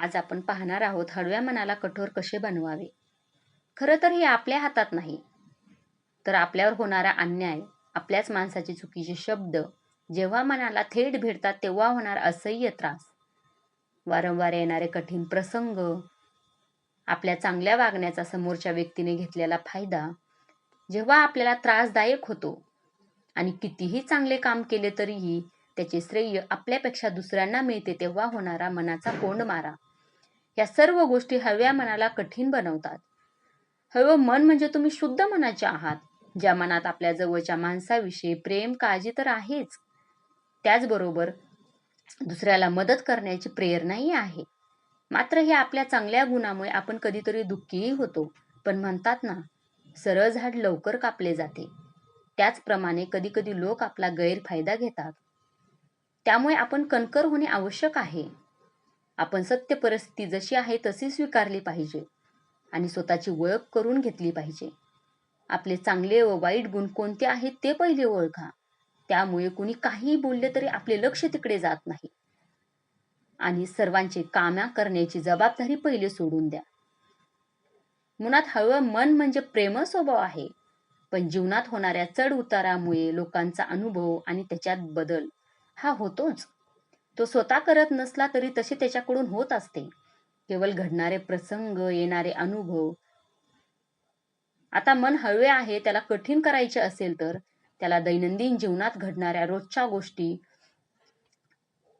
आज आपण पाहणार आहोत हळव्या मनाला कठोर कसे बनवावे. खरं तर हे आपल्या हातात नाही तर आपल्यावर होणारा अन्याय आपल्याच माणसाचे चुकीचे शब्द जेव्हा मनाला थेट भेटतात तेव्हा होणार असह्य त्रास. वारंवार येणारे कठीण प्रसंग आपल्या चांगल्या वागण्याचा समोरच्या व्यक्तीने घेतलेला फायदा जेव्हा आपल्याला त्रासदायक होतो आणि कितीही चांगले काम केले तरीही त्याचे श्रेय आपल्यापेक्षा दुसऱ्यांना मिळते तेव्हा होणारा मनाचा कोंड मारा या सर्व गोष्टी हव्या मनाला कठीण बनवतात. हळवं मन म्हणजे तुम्ही शुद्ध मनाचे आहात ज्या मनात आपल्या जवळच्या माणसाविषयी प्रेम काळजी तर आहेच. त्याचबरोबर दुसऱ्याला मदत करण्याची प्रेरणाही आहे. मात्र हे आपल्या चांगल्या गुणामुळे आपण कधीतरी दुःखीही होतो. पण म्हणतात ना सरळ झाड लवकर कापले जाते. त्याचप्रमाणे कधीकधी लोक आपला गैरफायदा घेतात. त्यामुळे आपण कणकर होणे आवश्यक आहे. आपण सत्य परिस्थिती जशी आहे तशी स्वीकारली पाहिजे आणि स्वतःची ओळख करून घेतली पाहिजे. आपले चांगले व वाईट गुण कोणते आहेत ते पहिले ओळखा. त्यामुळे कुणी काहीही बोलले तरी आपले लक्ष तिकडे जात नाही. आणि सर्वांचे कामा करण्याची जबाबदारी पहिले सोडून द्या. मुळात हळूहळू मन म्हणजे प्रेम स्वभाव आहे. पण जीवनात होणाऱ्या चढ उतारामुळे लोकांचा अनुभव आणि त्याच्यात बदल हा होतोच. तो स्वतः करत नसला तरी तसे त्याच्याकडून होत असते. केवळ घडणारे प्रसंग येणारे अनुभव. आता मन हळवे आहे त्याला कठीण करायचे असेल तर त्याला दैनंदिन जीवनात घडणाऱ्या रोजच्या गोष्टी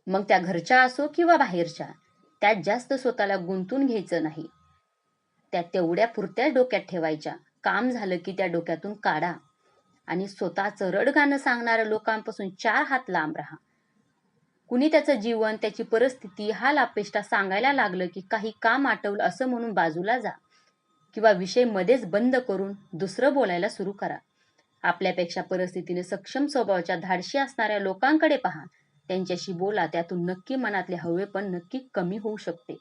मग त्या घरच्या असो किंवा बाहेरच्या त्यात जास्त स्वतःला गुंतून घ्यायचं नाही. त्या तेवढ्या पुरत्या डोक्यात ठेवायच्या. काम झालं की त्या डोक्यातून काढा. आणि स्वतःचं रडगाणं सांगणाऱ्या लोकांपासून चार हात लांब राहा. कुणी त्याचं जीवन त्याची परिस्थिती हा लापेष्टा सांगायला लागलं की काही काम आटवलं असं म्हणून बाजूला जा. किंवा विषय मध्येच बंद करून दुसरं बोलायला सुरू करा. आपल्यापेक्षा परिस्थितीने सक्षम स्वभावाच्या धाडशी असणाऱ्या लोकांकडे पहा. त्यांच्याशी बोला त्यातून नक्की मनातले हवे पण नक्की कमी होऊ शकते.